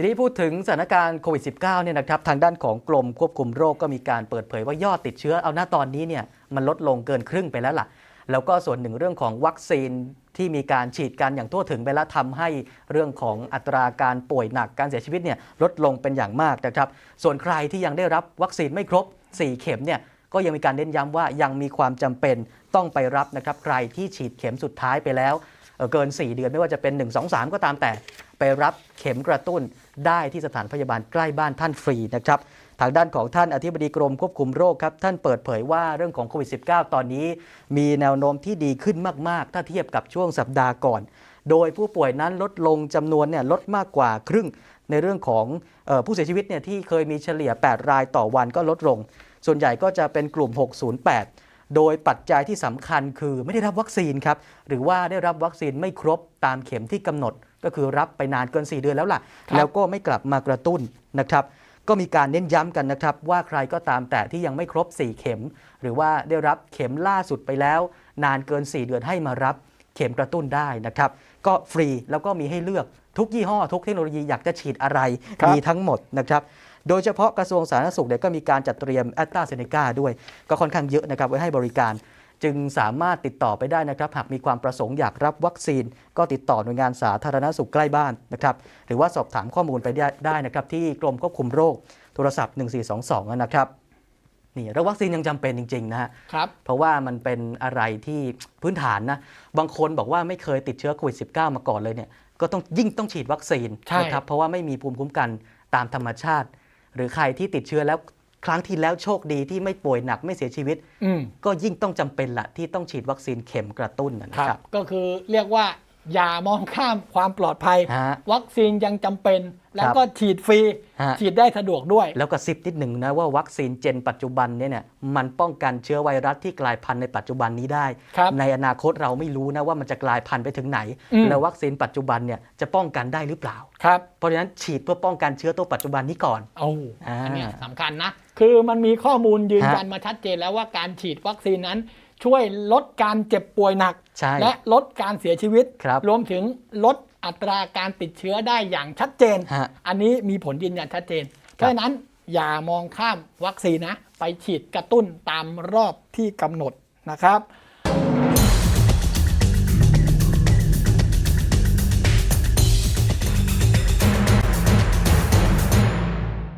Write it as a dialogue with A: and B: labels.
A: ทีนี้พูดถึงสถานการณ์โควิด -19 เนี่ยนะครับทางด้านของกรมควบคุมโรคก็มีการเปิดเผยว่ายอดติดเชื้อเอาหน้าตอนนี้เนี่ยมันลดลงเกินครึ่งไปแล้วล่ะ แล้วก็ส่วนหนึ่งเรื่องของวัคซีนที่มีการฉีดกันอย่างทั่วถึงไปแล้วทำให้เรื่องของอัตราการป่วยหนักการเสียชีวิตเนี่ยลดลงเป็นอย่างมากนะครับส่วนใครที่ยังได้รับวัคซีนไม่ครบ 4 เข็มเนี่ยก็ยังมีการเน้นย้ำว่ายังมีความจำเป็นต้องไปรับนะครับใครที่ฉีดเข็มสุดท้ายไปแล้วเเกิน 4 เดือนไม่ว่าจะเป็น 1 2 3 ก็ตามแต่ ไปรับเข็มกระตุ้นได้ที่สถานพยาบาลใกล้บ้านท่านฟรีนะครับทางด้านของท่านอธิบดีกรมควบคุมโรคครับ ท่านเปิดเผยว่าเรื่องของโควิด -19 ตอนนี้ มีแนวโน้มที่ดีขึ้นมาก ๆ ถ้าเทียบกับช่วงสัปดาห์ก่อน โดยผู้ป่วยนั้นลดลงจำนวนเนี่ยลดมากกว่าครึ่ง ในเรื่องของออผู้เสียชีวิตเนี่ยที่เคยมีเฉลี่ย 8 รายต่อวันก็ลดลง ส่วนใหญ่ก็จะเป็นกลุ่ม 608 โดยปัจจัยที่สำคัญคือไม่ได้รับวัคซีนครับหรือว่าได้รับวัคซีนไม่ครบตามเข็มที่กำหนด ก็คือรับไปนานเกิน 4 เดือนแล้วล่ะ
B: ครับ
A: แล้วก็ไม่กลับมากระตุ้นนะครับก็มีการเน้นย้ำกันนะครับ ว่าใครก็ตามแต่ที่ยังไม่ครบ 4 เข็ม หรือว่าได้รับเข็มล่าสุดไปแล้ว นานเกิน 4 เดือนให้มารับเข็มกระตุ้นได้นะครับ ก็ฟรีแล้วก็มีให้เลือกทุกยี่ห้อ ทุกเทคโนโลยีอยากจะฉีดอะไร
B: ครับ
A: มีทั้งหมดนะครับโดยเฉพาะกระทรวงสาธารณสุขเนี่ยก็มีการจัดเตรียมแอตตราเซเนกาด้วย ก็ค่อนข้างเยอะนะครับไว้ให้บริการ จึงสามารถติดต่อไปได้นะครับหากมีความประสงค์อยากรับวัคซีน ก็ติดต่อหน่วยงานสาธารณสุขใกล้บ้านนะครับหรือว่าสอบถามข้อมูลไปได้ได้นะครับที่กรมควบคุมโรคโทรศัพท์ 1422นะครับนี่แล้ววัคซีนยังจำเป็นจริงๆนะฮะ
B: ครับ
A: เพราะว่ามันเป็นอะไรที่พื้นฐานนะบางคนบอกว่าไม่เคยติดเชื้อโควิด -19 มาก่อนเลยเนี่ยก็ต้องยิ่งต้องฉีดวัคซีน
B: ใช่
A: นะครับเพราะว่าไม่มีภูมิคุ้มกันตามธรรมชาติ หรือใครที่ติดเชื้อแล้วครั้งที่แล้วโชคดีที่ไม่ป่วยหนักไม่เสียชีวิต
B: อืม
A: ก็ยิ่งต้องจำเป็นละที่ต้องฉีดวัคซีนเข็มกระตุ้นนะ
B: ครั
A: ครับบ
B: ก็คือเรียกว่าอย่ามองข้ามความปลอดภัย
A: ฮะ
B: วัคซีนยังจำเป็น แล้ว
A: ครับ
B: ก็ฉีดฟรี
A: ฮะ
B: ฉีดได้สะดวกด้วย
A: แล้วก็ซิปนิดหนึ่งนะว่าวัคซีนเจนปัจจุบันเนี่ยเนี่ยมันป้องกันเชื้อไวรัสที่กลายพันธุ์ในปัจจุบันนี้ได้
B: ครับ
A: ในอนาคตเราไม่รู้นะว่ามันจะกลายพันธุ์ไปถึงไหน
B: อืม
A: แล้ววัคซีนปัจจุบันเนี่ยจะป้องกันได้หรือเปล่า
B: ครับ
A: เพราะฉะนั้นฉีดเพื่อป้องกันเชื้อตัวปัจจุบันนี้ก่อน
B: โอ้
A: อ่า
B: อันเนี้ยสำคัญนะ คือมันมีข้อมูลยืนยัน
A: ฮะ
B: มาชัดเจนแล้วว่าการฉีดวัคซีนนั้น ช่วยลดการเจ็บป่วยหนัก
A: ใช่
B: และลดการเสียชีวิต
A: ครับ
B: รวมถึงลดอัตราการติดเชื้อได้อย่างชัดเจน
A: ฮะ
B: อันนี้มีผลยืนยันชัดเจน เพราะฉะนั้นอย่ามองข้ามวัคซีนนะ ไปฉีดกระตุ้นตามรอบที่กำหนดนะครับ